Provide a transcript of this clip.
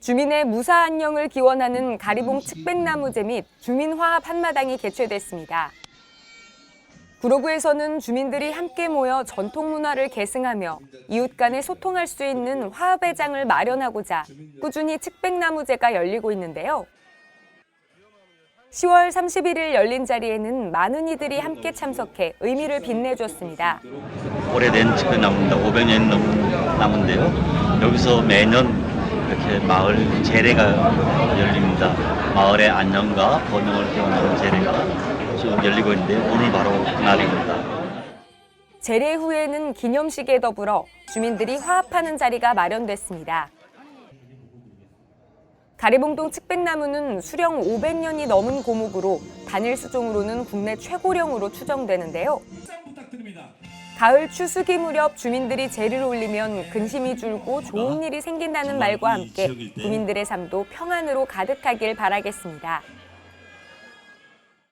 주민의 무사 안녕을 기원하는 가리봉 측백나무제 및 주민화합 한마당이 개최됐습니다. 구로구에서는 주민들이 함께 모여 전통 문화를 계승하며 이웃 간에 소통할 수 있는 화합의 장을 마련하고자 꾸준히 측백나무제가 열리고 있는데요. 10월 31일 열린 자리에는 많은 이들이 함께 참석해 의미를 빛내줬습니다. 오래된 측백나무입니다. 500년 넘은 나무인데요. 여기서 매년 이렇게 마을 제례가 열립니다. 마을의 안녕과 번영을 기원하는 제례가 쭉 열리고 있는데 오늘 바로 그날입니다. 제례 후에는 기념식에 더불어 주민들이 화합하는 자리가 마련됐습니다. 가리봉동 측백나무는 수령 500년이 넘은 고목으로 단일 수종으로는 국내 최고령으로 추정되는데요. 가을 추수기 무렵 주민들이 제를 올리면 근심이 줄고 좋은 일이 생긴다는 말과 함께 국민들의 삶도 평안으로 가득하길 바라겠습니다.